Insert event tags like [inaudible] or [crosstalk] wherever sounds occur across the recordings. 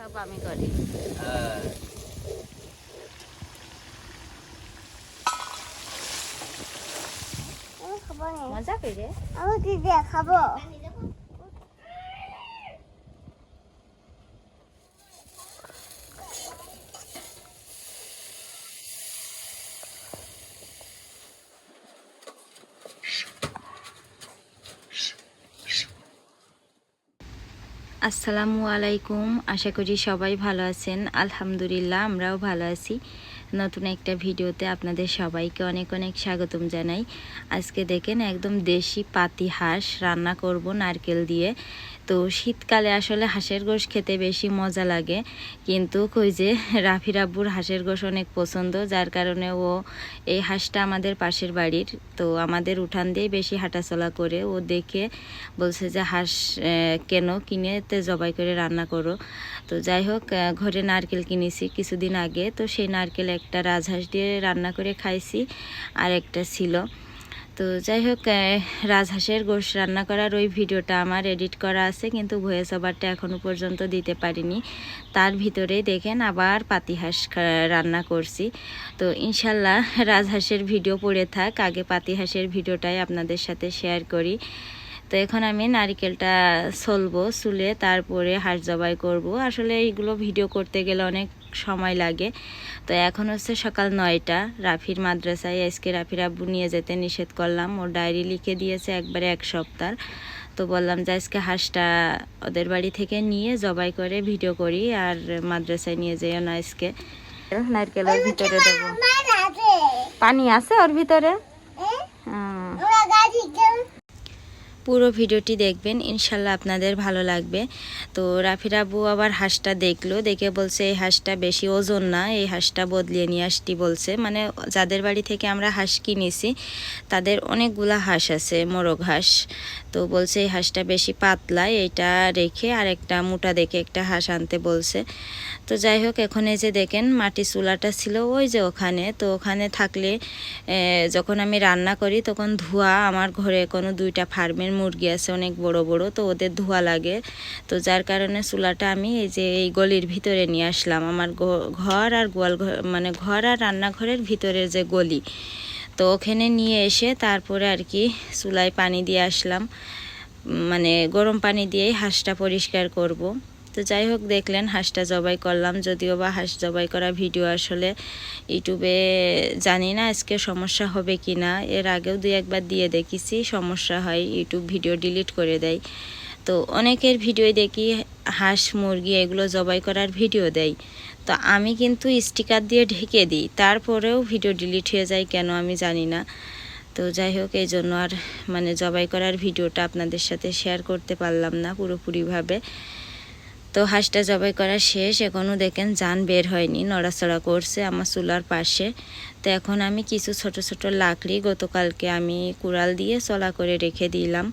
সব আমি করি। হ্যাঁ। মজা করে খাব? আসসালামু আলাইকুম। আশা করি সবাই ভালো আছেন। আলহামদুলিল্লাহ, আমরাও ভালো আছি। নতুন একটা ভিডিওতে আপনাদের সবাইকে অনেক অনেক স্বাগতম জানাই। আজকে দেখেন একদম দেশি পাতি হাঁস রান্না করব নারকেল দিয়ে। তো শীতকালে আসলে হাঁসের গোশ খেতে বেশি মজা লাগে। কিন্তু কই যে রাফি রাব্বুর হাঁসের গোশ অনেক পছন্দ, যার কারণে ও এই হাঁসটা আমাদের পাশের বাড়ির। তো আমাদের উঠান দিয়ে বেশি হাঁটাচলা করে, ও দেখে বলছে যে, হাঁস কেন কিনে তে জবাই করে রান্না করো? তো যাই হোক ঘরে নারকেল কিনেছি কিছুদিন আগে। তো সেই নারকেল একটা রাজহাঁস দিয়ে রান্না করে খাইছি, আর একটা ছিল। তো যাই হোক রাজহাঁসের গোশ রান্না করার ওই ভিডিওটা আমার এডিট করা আছে, কিন্তু ভয়েস ওভারটা এখনও পর্যন্ত দিতে পারিনি। তার ভিতরেই দেখেন আবার পাতিহাঁস রান্না করছি। তো ইনশাল্লাহ রাজহাঁসের ভিডিও পড়ে থাক, আগে পাতিহাঁসের ভিডিওটাই আপনাদের সাথে শেয়ার করি। তো এখন আমি নারিকেলটা সলবো চুলে তারপরে হাঁস জবাই করব। আসলে এইগুলো ভিডিও করতে গেলে অনেক সময় লাগে। তো এখন হচ্ছে সকাল নয়টা রাফির মাদ্রাসায় আজকে রাফির আব্বু নিয়ে যেতে নিষেধ করলাম। ওর ডায়েরি লিখে দিয়েছে একবারে এক সপ্তাহ। তো বললাম যে আজকে হাঁসটা ওদের বাড়ি থেকে নিয়ে জবাই করে ভিডিও করি আর মাদ্রাসায় নিয়ে যেও না আজকে। নারকেলের ভিতরে দেবো। পানি আছে ওর ভিতরে এ? হুম ওরা গাড়ি কেউ পুরো ভিডিওটি দেখবেন, ইনশাল্লাহ আপনাদের ভালো লাগবে। তো রাফির আব্বু আবার হাঁসটা দেখল, দেখে বলছে, এই হাঁসটা বেশি ওজন না, এই হাঁসটা বদলিয়ে নিয়ে আসটি বলছে। মানে যাদের বাড়ি থেকে আমরা হাঁস কিনেছি, তাদের অনেকগুলা হাঁস আছে, মোরগ হাঁস। তো বলছে, এই হাঁসটা বেশি পাতলা, এইটা রেখে আর একটা মোটা দেখে একটা হাঁস আনতে, বলছে। তো যাই হোক, এখন এই যে দেখেন, মাটি চুলাটা ছিল ওই যে ওখানে। তো ওখানে থাকলে যখন আমি রান্না করি, তখন ধোয়া, আমার ঘরে কোনো দুইটা ফার্মের মুরগি আছে অনেক বড় বড়, তো ওদের ধোয়া লাগে। তো যার কারণে চুলাটা আমি এই যে এই গলির ভিতরে নিয়ে আসলাম। আমার ঘর আর গোয়াল ঘর মানে ঘর আর রান্নাঘরের ভিতরের যে গলি, তো ওখানে নিয়ে এসে তারপরে আর কি চুলায় পানি দিয়ে আসলাম। মানে গরম পানি দিয়েই হাঁসটা পরিষ্কার করব। তো যাই হোক, দেখলেন হাঁসটা জবাই করলাম। যদিও বা হাঁস জবাই করা ভিডিও আসলে ইউটিউবে জানি না আজকে সমস্যা হবে কি না। এর আগেও দুই একবার দিয়ে দেখেছি, সমস্যা হয়, ইউটিউব ভিডিও ডিলিট করে দেয়। তো অনেকের ভিডিও দেখি হাঁস, মুরগি এগুলো জবাই করার ভিডিও দেয়। তো আমি কিন্তু স্টিকার দিয়ে ঢেকে দিই, তারপরেও ভিডিও ডিলিট হয়ে যায় কেন আমি জানি না। তো যাই হোক, এই জন্য আর মানে জবাই করার ভিডিওটা আপনাদের সাথে শেয়ার করতে পারলাম না পুরোপুরিভাবে। তো হাঁসটা জবাই করা শেষ এখনও দেখেন যান বের হয়নি, নড়াচড়া করছে আমার চুলার পাশে। তো এখন আমি কিছু ছোট ছোট লাকড়ি গতকালকে আমি কুড়াল দিয়ে চলা করে রেখে দিলাম।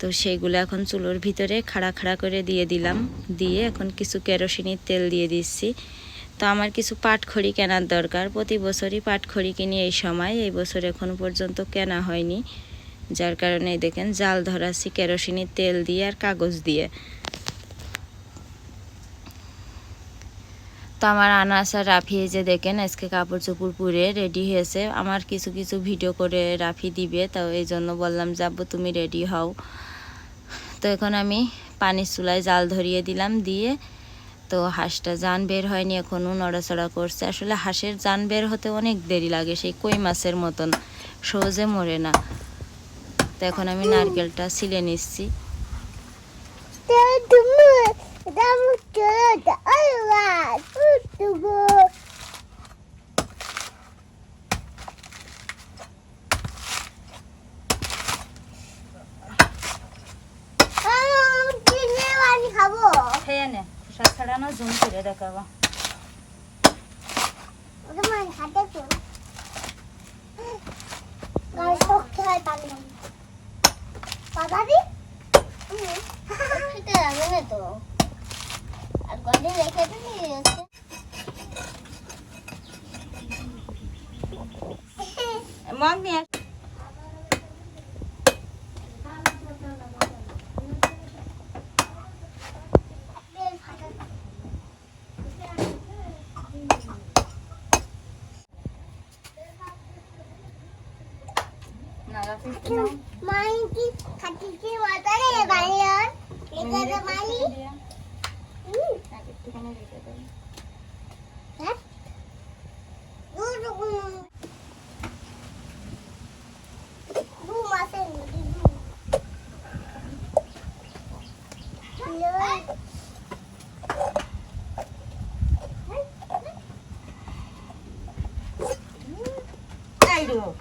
তো সেইগুলো এখন চুলোর ভিতরে খাড়া খাড়া করে দিয়ে দিলাম, দিয়ে এখন কিছু কেরোসিনের তেল দিয়ে দিচ্ছি। তো আমার কিছু পাটখড়ি কেনার দরকার, প্রতি বছরই পাটখড়ি কিনি এই সময়, এই বছর এখনও পর্যন্ত কেনা হয়নি। যার কারণে দেখেন জাল ধরাছি কেরোসিনের তেল দিয়ে আর কাগজ দিয়ে। তো আমার আনাস আর রাফি এই যে দেখেন, আজকে কাপড় চোপড় পুরে রেডি হয়েছে। আমার কিছু কিছু ভিডিও করে রাফি দিবে, তো এই জন্য বললাম যাব তুমি রেডি হও। তো এখন আমি পানির চুলায় জাল ধরিয়ে দিলাম, দিয়ে তো হাঁসটা জান বের হয়নি এখনও নড়াচড়া করছে। আসলে হাঁসের জান বের হতে অনেক দেরি লাগে, সেই কই মাছের মতন, সহজে মরে না। তো এখন আমি নারকেলটা ছিলে নিচ্ছি। ഉണ്ടാക്കാവാം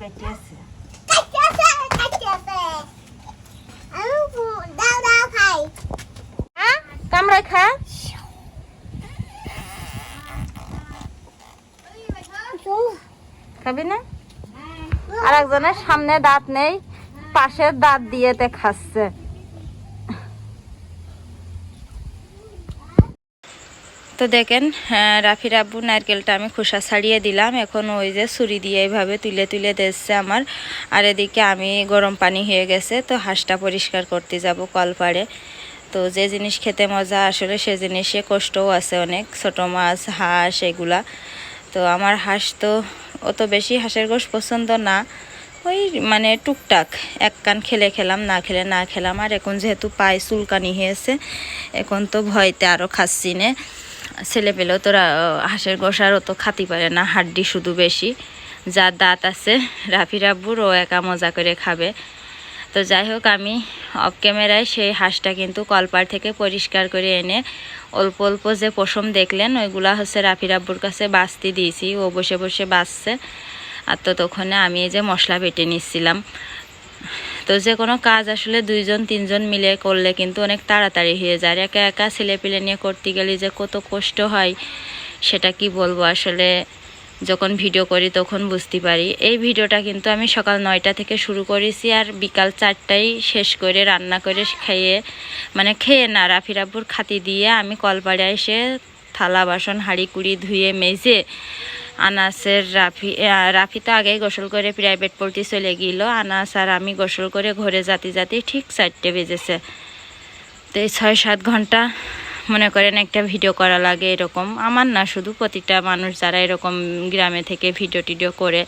কাটিয়াছে হ্যাঁ খা খাবি না আর একজনের সামনে দাঁত নেই পাশের দাঁত দিয়েতে খাচ্ছে তো দেখেন হ্যাঁ, রাফির আব্বু নারকেলটা আমি খোসা ছাড়িয়ে দিলাম। এখন ওই যে ছুরি দিয়ে এইভাবে তুলে তুলে দিচ্ছে আমার। আর এদিকে আমি গরম পানি হয়ে গেছে তো হাঁসটা পরিষ্কার করতে যাব কলপাড়ে। তো যে জিনিস খেতে মজা আসলে সে জিনিসে কষ্টও আছে অনেক ছোট মাছ হাঁস এগুলা। তো আমার হাঁস তো অত বেশি হাঁসের গোশ পছন্দ না। ওই মানে টুকটাক এক কান খেলে খেলাম না খেলে না খেলাম। আর এখন যেহেতু পায়ে চুলকানি হয়েছে এখন তো ভয়তে আরও খাচ্ছি নে। ছেলে পেলেও তোরা হাঁসের গোশ আর অত খাতি পারে না, হাড্ডি শুধু বেশি। যার দাঁত আছে, রাফি রাব্বুর, ও একা মজা করে খাবে। তো যাই হোক, আমি অফ ক্যামেরায় সেই হাঁসটা কিন্তু কলপার থেকে পরিষ্কার করে এনে অল্প অল্প যে পশম দেখলেন, ওইগুলা হচ্ছে রাফি রাব্বুর কাছে বাঁচতে দিয়েছি, ও বসে বসে বাঁচছে। আর তো তখনে আমি এই যে মশলা বেটে নিচ্ছিলাম। তো যে কোনো কাজ আসলে দুইজন, তিনজন মিলে করলে কিন্তু অনেক তাড়াতাড়ি হয়ে যায়। আর একা একা ছেলে পেলে নিয়ে করতে গেলে যে কত কষ্ট হয়, সেটা কি বলব? আসলে যখন ভিডিও করি তখন বুঝতে পারি। এই ভিডিওটা কিন্তু আমি সকাল নয়টা থেকে শুরু করেছি আর বিকাল চারটায় শেষ করে, রান্না করে খেয়ে মানে খেয়ে না রাফি রাব্বুর খাতি দিয়ে আমি কলপাড়ে এসে থালা, বাসন, হাঁড়ি, কুড়ি ধুয়ে, মেজে আনাসের রাফি রাফি তো আগেই গোসল করে প্রাইভেট পড়তে চলে গেল। আনাস আর আমি গোসল করে ঘরে যাতে যাতে ঠিক চারটে বেজেছে। তো এই ছয় সাত ঘণ্টা মনে করেন একটা ভিডিও করা লাগে এরকম। আমার না শুধু প্রতিটা মানুষ যারা এরকম গ্রামে থেকে ভিডিও টিডিও করে,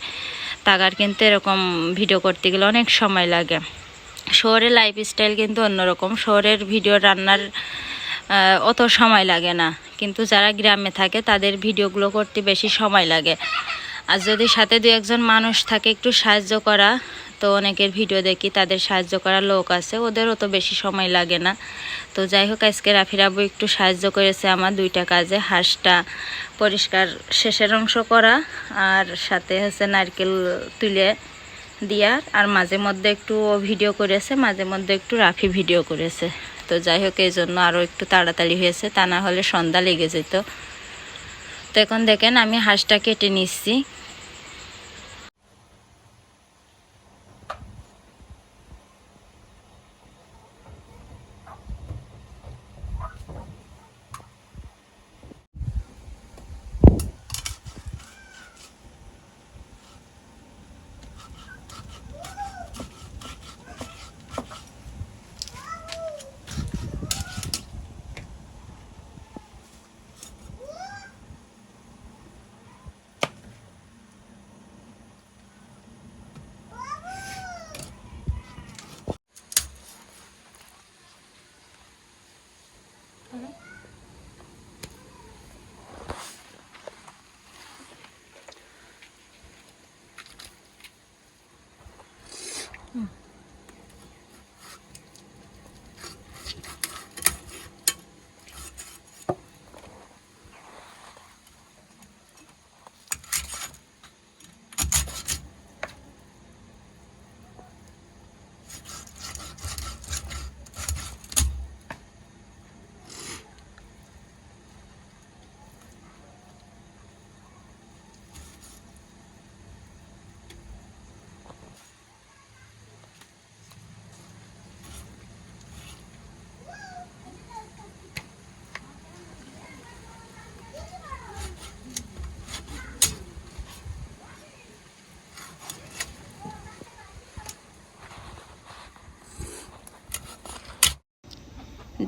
তাগার কিন্তু এরকম ভিডিও করতে গেলে অনেক সময় লাগে। শহরের লাইফ স্টাইল কিন্তু অন্যরকম। শহরের ভিডিও রান্নার অত সময় লাগে না। কিন্তু যারা গ্রামে থাকে, তাদের ভিডিওগুলো করতে বেশি সময় লাগে। আর যদি সাথে দু একজন মানুষ থাকে, একটু সাহায্য করা, তো অনেকের ভিডিও দেখি, তাদের সাহায্য করার লোক আছে, ওদের অত বেশি সময় লাগে না। তো যাই হোক, আজকে রাফির আব্বু একটু সাহায্য করেছে আমার দুইটা কাজে, হাঁসটা পরিষ্কার শেষের অংশ করা, আর সাথে হচ্ছে নারকেল তুলে দিয়ার আর মাঝে মধ্যে একটু ভিডিও করেছে, মাঝে মধ্যে একটু রাফি ভিডিও করেছে। তো যাই হোক, এই জন্য আরও একটু তাড়াতাড়ি হয়েছে, তা না হলে সন্ধ্যা লেগে যেত। তো এখন দেখেন আমি হাঁসটা কেটে নিচ্ছি।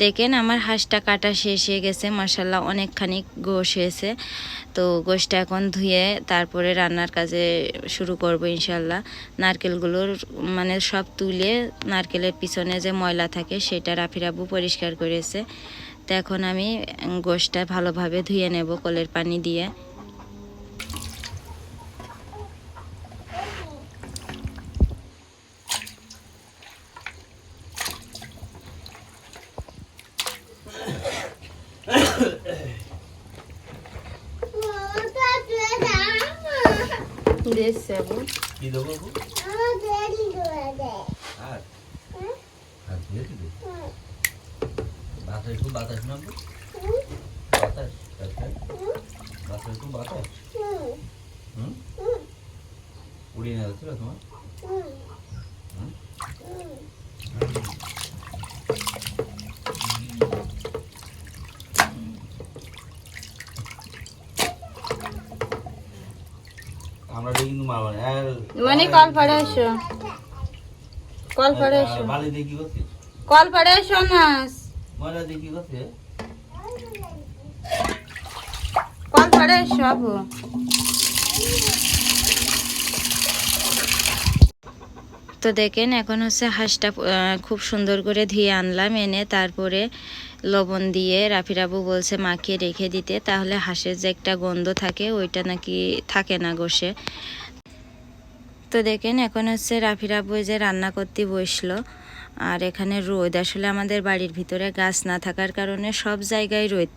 দেখেন আমার হাঁসটা কাটা শেষ হয়ে গেছে মাসাল্লাহ অনেকখানি গোশ হয়েছে। তো গোশটা এখন ধুয়ে তারপরে রান্নার কাজে শুরু করব ইনশাল্লাহ নারকেলগুলোর মানে সব তুলে নারকেলের পিছনে যে ময়লা থাকে সেটা রাফিরাবু পরিষ্কার করেছে। তো এখন আমি গোশটা ভালোভাবে ধুয়ে নেব কলের পানি দিয়ে ওটা তুই দাও কি দেবো বাবু? আমার দেরি করে দে আর হুম? আর দিয়ে দিবি হুম, বাতাস একটু বাতাস নামবে হুম, বাতাস আচ্ছা হুম, বাতাস একটু বাতাস হুম, হুম হুম, উড়িয়ে নিয়ে যাচ্ছিল তোমার হুম, হুম হুম। আমরা দিয়ে কিন্তু মারবো না আর মানে কল পড়ে এসো। কল পড়ে এসো। কল পড়ে এসো না। ময়লা দিয়ে কি কল পড়ে এসো আবু তো দেখেন এখন হচ্ছে হাঁসটা খুব সুন্দর করে ধুয়ে আনলাম এনে তারপরে লবণ দিয়ে রাফিরাবু বলছে মাখিয়ে রেখে দিতে তাহলে হাঁসের যে একটা গন্ধ থাকে ওইটা নাকি থাকে না গোশে তো দেখেন এখন হচ্ছে রাফিরাবু এই যে রান্না করতে বসল। আর এখানে রোদ, আসলে আমাদের বাড়ির ভিতরে গাছ না থাকার কারণে সব জায়গায় রোদ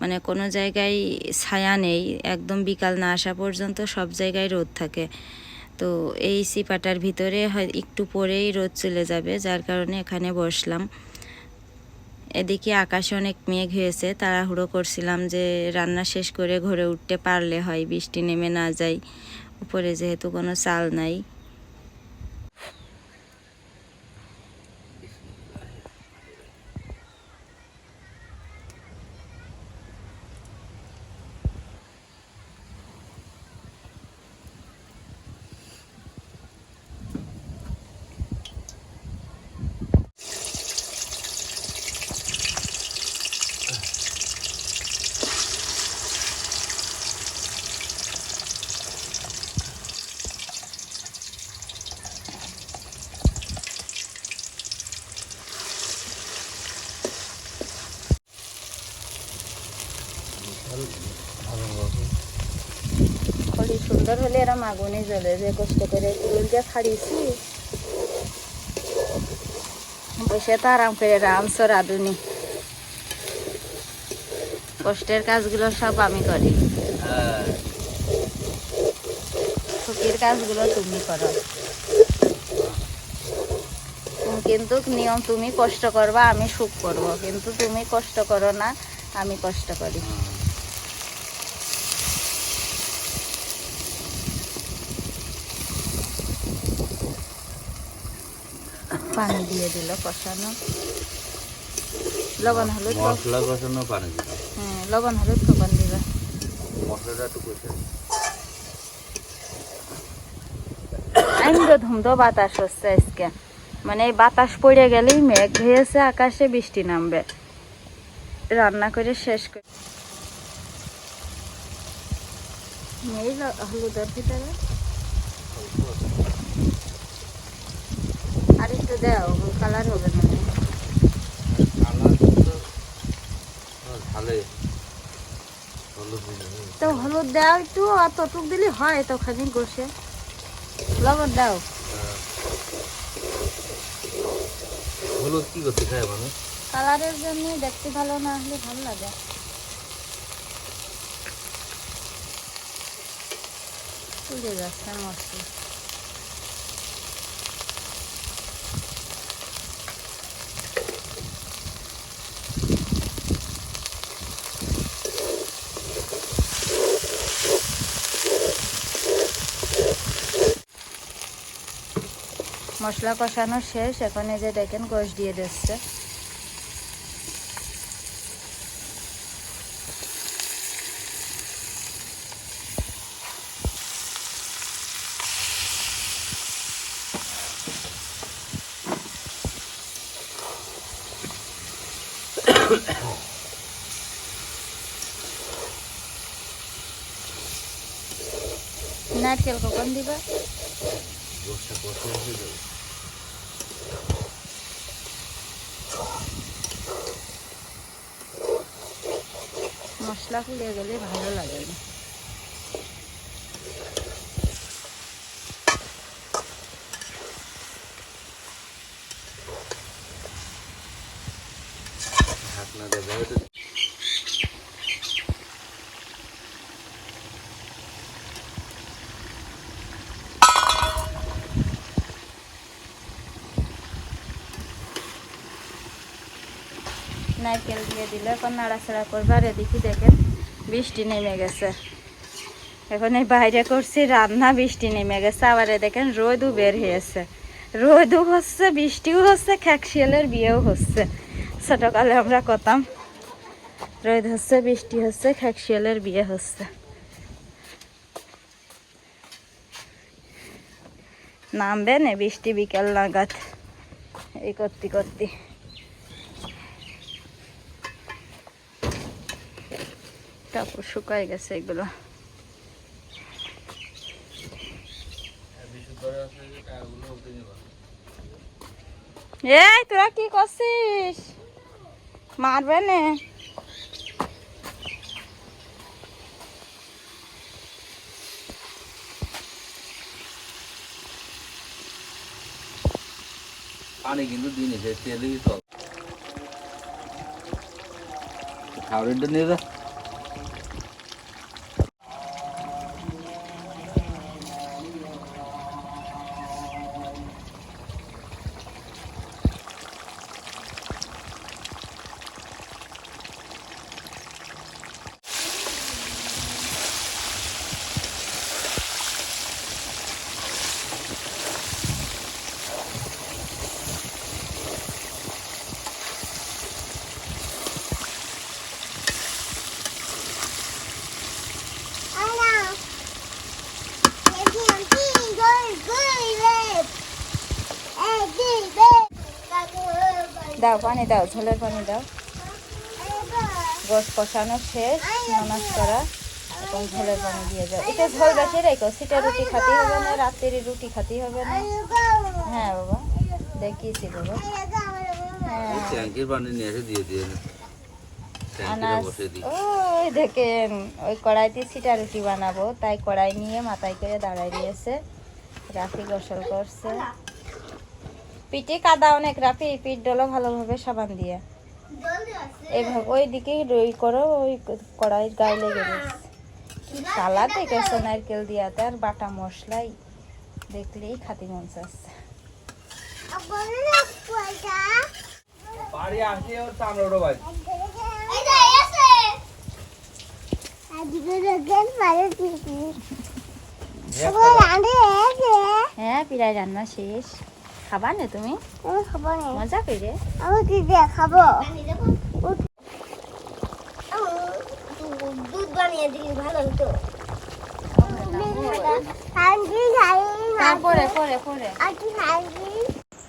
মানে কোনো জায়গায় ছায়া নেই, একদম বিকাল না আসা পর্যন্ত সব জায়গায় রোদ থাকে। তো এই সিপাটার ভিতরে হয়, একটু পরেই রোদ চলে যাবে, যার কারণে এখানে বসলাম। এদিকে আকাশে অনেক মেঘ হয়েছে, তাড়াহুড়ো করছিলাম যে রান্না শেষ করে ঘরে উঠতে পারলে হয়, বৃষ্টি নেমে না যায় উপরে যেহেতু কোনো চাল নাই খড়ি সুন্দর হলে এরম আগুনে জ্বলে যে, কষ্ট করে চুল দিয়ে ফাড়িয়েছি। বসে তো আরাম করে রামছ রাঁধুনি কষ্টের কাজগুলো সব আমি করি। সুখের কাজগুলো তুমি করো। কিন্তু নিয়ম, তুমি কষ্ট করবা, আমি সুখ করব। কিন্তু তুমি কষ্ট করো না, আমি কষ্ট করি। পানি দিয়ে দিল কষানো। লবণ হলুদ মশলা কষানো পানি দিলাম হ্যাঁ লবণ হলুদ কখন দিবা মশলাটা একটু কষে আইন্দ বাতাস হচ্ছে আজকে। মানে বাতাস পড়ে গেলেই মেঘ হয়েছে আকাশে বৃষ্টি নামবে। রান্না করে শেষ করে হলুদের ভিতরে আর একটু দাও কালার হবে না তো হলুদ দাও একটু অতটুক দিলে হয় তো খানি গোসে লবণ দাও। হ্যাঁ। হলুদ কি করতে খায় মানুষ কালারের জন্য দেখতে ভালো না হলে ভালো লাগে। তুলে যাচ্ছে মশলা মশলা কষানো শেষ। এখন এই যে দেখেন গোশ দিয়ে দিচ্ছে। নারকেল কখন দিবা? মশলা পুড়ে গেলে ভালো লাগে না ঢাকনা দেবে হয়তো নারকেল দিয়ে দিলে এখন নাড়াচাড়া করবে আর এদিকে দেখেন বৃষ্টি নেমে গেছে। এখন এই বাইরে করছি, রান্না বৃষ্টি নেমে গেছে। আবার দেখেন রোদও বের হয়েছে। রোদও হচ্ছে, বৃষ্টিও হচ্ছে খ্যাকশিয়ালের বিয়েও হচ্ছে। ছোটকালে আমরা কতাম, রোদ হচ্ছে, বৃষ্টি হচ্ছে খ্যাকশিয়ালের বিয়ে হচ্ছে। নামবে না বৃষ্টি বিকেল নাগাদ, এই করতে করতে। কাপড় শুকায় গেছে এগুলো। এই, তোরা কি করছিস? মারবে না। পানি কিন্তু দিন এসে তেলেই তো। নিয়ে দাও পানি দাও ঝোলের পানি দাও। গোস কষানো শেষ নামাজ করা এখন ঝোলের পানি দিয়ে যাও এটা ঝোল বেশি রেখো সিটা রুটি খাতে হবে না রাত্রের রুটি খাতে হবে না। হ্যাঁ বাবা দেখিয়েছি বাবা। হ্যাঁ। ট্যাঙ্কির পানি নিয়ে এসে দিয়ে দিয়ে আনাজ ওই দেখেন ওই কড়াইতে সিটা রুটি বানাবো তাই কড়াই নিয়ে মাথায় করে দাঁড়াই দিয়েছে। রাফি গোসল করছে। পিঠে কাদা অনেক রাফি পিঠ ডলো ভালোভাবে সাবান দিয়ে। এভাবে ওই দিকে ওই করো ওই কড়াইয়ের গায়ে লেগে গেছে। কালা দেখেছে নারকেল দিয়াতে আর বাটা মশলাই দেখলেই খাতি মন চাচ্ছে। বাড়ি আসে ওর চামড়া বাড়ি। হ্যাঁ পিড়াই রান্না শেষ। খাবা না তুমি? মজা করে আমি কি দিয়ে খাব? দুধ বানিয়ে দিলি ভালো হতো। হাঙ্গি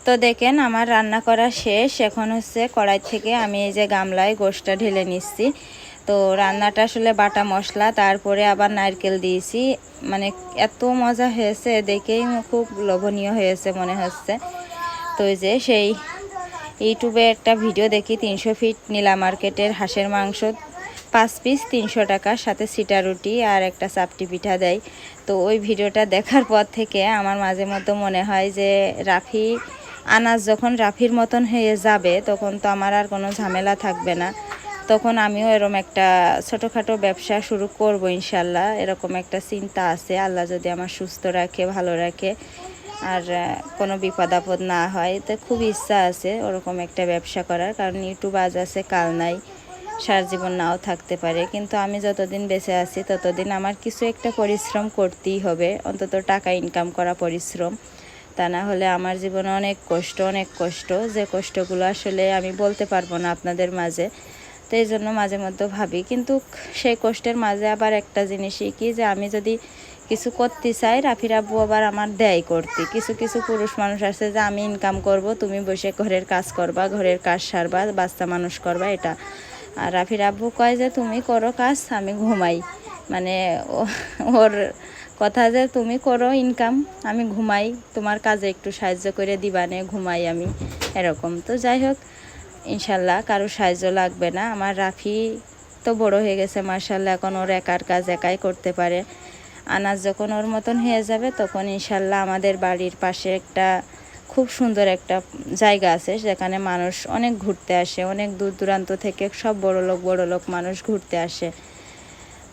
তো দেখেন আমার রান্না করা শেষ। এখন হচ্ছে কড়াই থেকে আমি এই যে গামলায় গোশটা ঢেলে নিচ্ছি। তো রান্নাটা আসলে বাটা মশলা, তারপরে আবার নারকেল দিয়েছি। মানে এত মজা হয়েছে, দেখেই খুব লোভনীয় হয়েছে মনে হচ্ছে। তো এই যে সেই ইউটিউবে একটা ভিডিও দেখি, তিনশো ফিট নীলা মার্কেটের হাঁসের মাংস, পাঁচ পিস তিনশো টাকার, সাথে সিটা রুটি আর একটা চাপটি পিঠা দেয়। তো ওই ভিডিওটা দেখার পর থেকে আমার মাঝে মধ্যে মনে হয় যে রাফি, আনাজ যখন রাফির মতন হয়ে যাবে, তখন তো আমার আর কোনো ঝামেলা থাকবে না। তখন আমিও এরকম একটা ছোটোখাটো ব্যবসা শুরু করব ইনশাল্লাহ। এরকম একটা চিন্তা আছে। আল্লাহ যদি আমার সুস্থ রাখে, ভালো রাখে, আর কোনো বিপদ আপদ না হয়, তো খুব ইচ্ছা আছে ওরকম একটা ব্যবসা করার। কারণ ইউটিউব আজ আছে, কাল নাই, সার জীবন নাও থাকতে পারে। কিন্তু আমি যতদিন বেঁচে আছি, ততদিন আমার কিছু একটা পরিশ্রম করতেই হবে। অন্তত টাকা ইনকাম করা পরিশ্রম। তা না হলে আমার জীবনে অনেক কষ্ট অনেক কষ্ট। যে কষ্টগুলো আসলে আমি বলতে পারব না আপনাদের মাঝে। তো এই জন্য মাঝে মধ্যে ভাবি। কিন্তু সেই কষ্টের মাঝে আবার একটা জিনিসই কি যে আমি যদি কিছু করতে চাই, রাফির আব্বু আবার আমার দেয় করতে। কিছু কিছু পুরুষ মানুষ আছে যে আমি ইনকাম করব, তুমি বসে ঘরের কাজ করবা, ঘরের কাজ সারবা, বাচ্চা মানুষ করবা, এটা। আর রাফির আব্বু কয় যে, তুমি করো কাজ, আমি ঘুমাই। মানে ওর কথা যে, তুমি করো ইনকাম আমি ঘুমাই। তোমার কাজে একটু সাহায্য করে দিবানে ঘুমাই আমি। এরকম। তো যাই হোক ইনশাল্লাহ কারও সাহায্য লাগবে না। আমার রাফি তো বড় হয়ে গেছে মার্শাল্লাহ এখন ওর একার কাজ একাই করতে পারে। আনাজ যখন ওর মতন হয়ে যাবে, তখন ইনশাল্লাহ আমাদের বাড়ির পাশে একটা খুব সুন্দর একটা জায়গা আছে, যেখানে মানুষ অনেক ঘুরতে আসে, অনেক দূর দূরান্ত থেকে সব বড় লোক বড় লোক মানুষ ঘুরতে আসে।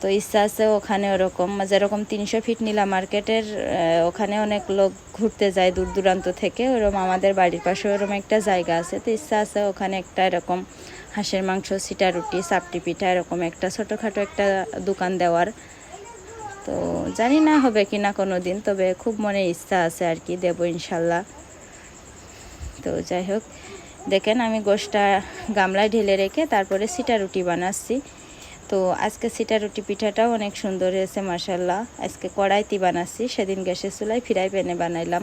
তো ইচ্ছা আছে ওখানে ওরকম যেরকম তিনশো ফিট নীলা মার্কেটের ওখানে অনেক লোক ঘুরতে যায় দূর দূরান্ত থেকে ওরকম আমাদের বাড়ির পাশে ওরকম একটা জায়গা আছে, তো ইচ্ছা আছে ওখানে একটা এরকম হাঁসের মাংস, সিটা রুটি, সাপটি পিঠা এরকম একটা ছোটোখাটো একটা দোকান দেওয়ার। তো জানি না হবে কি না কোনো দিন, তবে খুব মনে ইচ্ছা আছে আর কি, দেবো ইনশাল্লাহ। তো যাই হোক, দেখেন আমি গোশটা গামলায় ঢেলে রেখে তারপরে সিটা রুটি বানাচ্ছি। তো আজকে সিটা রুটি পিঠাটাও অনেক সুন্দর হয়েছে মাসাল্লাহ আজকে কড়াইতি বানাচ্ছি সেদিন গ্যাসের চুলায় ফ্রাই প্যানে বানাইলাম।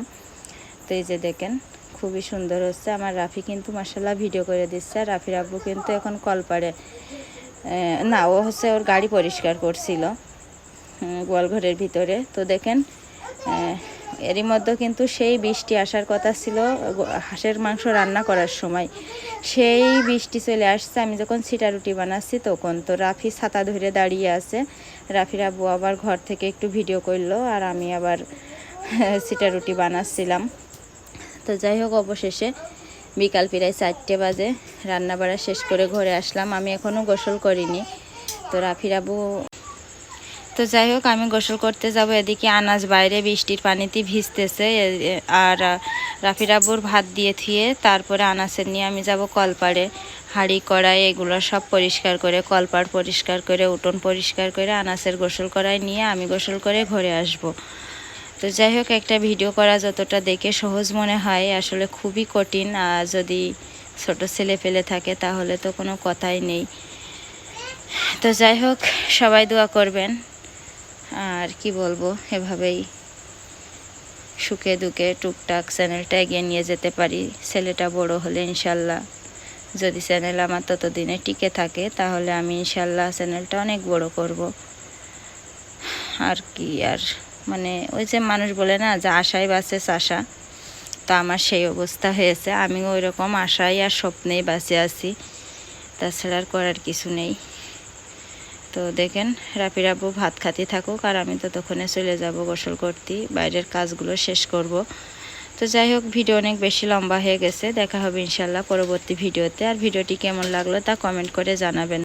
তো এই যে দেখেন খুবই সুন্দর হচ্ছে। আমার রাফি কিন্তু মাসাল্লাহ ভিডিও করে দিচ্ছে আর রাফির আব্বু কিন্তু এখন কল পাড়ে। আহ, না ও হচ্ছে ওর গাড়ি পরিষ্কার করছিল গোয়ালঘরের ভিতরে। তো দেখেন এরই মধ্যে কিন্তু সেই বৃষ্টি আসার কথা ছিল হাঁসের মাংস রান্না করার সময়। সেই বৃষ্টি চলে আসছে, আমি যখন ছিটা রুটি বানাচ্ছি তখন তো রাফি ছাতা ধরে দাঁড়িয়ে আছে। রাফির আব্বু আবার ঘর থেকে একটু ভিডিও করল আর আমি আবার [laughs] ছিটা রুটি বানাচ্ছিলাম। তো যাই হোক, অবশেষে বিকাল প্রায় চারটে বাজে রান্না বাড়া শেষ করে ঘরে আসলাম। আমি এখনও গোসল করিনি। তো রাফির আব্বু তো যাই হোক আমি গোসল করতে যাব। এদিকে আনাজ বাইরে বৃষ্টির পানিতে ভিজতেছে। আর আহ, রাফির আব্বুর ভাত দিয়ে থিয়ে তারপরে আনাসের নিয়ে আমি যাব কলপাড়ে। হাঁড়ি কড়াই এগুলো সব পরিষ্কার করে কলপাড় পরিষ্কার করে উঠোন পরিষ্কার করে আনাসের গোসল করাই নিয়ে আমি গোসল করে ঘরে আসব। তো যাই হোক একটা ভিডিও করা যতটা দেখে সহজ মনে হয় আসলে খুবই কঠিন। আর যদি ছোট ছেলে ফেলে থাকে তাহলে তো কোনো কথাই নেই। তো যাই হোক সবাই দোয়া করবেন। আর কি বলব, এভাবেই সুখে দুঃখে টুকটাক চ্যানেলটা এগিয়ে নিয়ে যেতে পারি। ছেলেটা বড় হলে ইনশাল্লাহ। যদি চ্যানেল আমার ততদিনে টিকে থাকে, তাহলে আমি ইনশাল্লাহ চ্যানেলটা অনেক বড় করব। আর কি, আর মানে ওই যে মানুষ বলে না, যে আশায় বাঁচে চাষা। তো আমার সেই অবস্থা হয়েছে। আমিও ওই রকম আশায় আর স্বপ্নেই বাঁচে আছি। তাছাড়া আর করার কিছু নেই। তো দেখেন রাফি আব্বু ভাত খাতে থাকুক আর আমি ততক্ষণে চলে যাব গোসল করতে বাইরের কাজগুলো শেষ করব। তো যাই হোক, ভিডিও অনেক বেশি লম্বা হয়ে গেছে, দেখা হবে ইনশাল্লাহ পরবর্তী ভিডিওতে। আর ভিডিওটি কেমন লাগল তা কমেন্ট করে জানাবেন।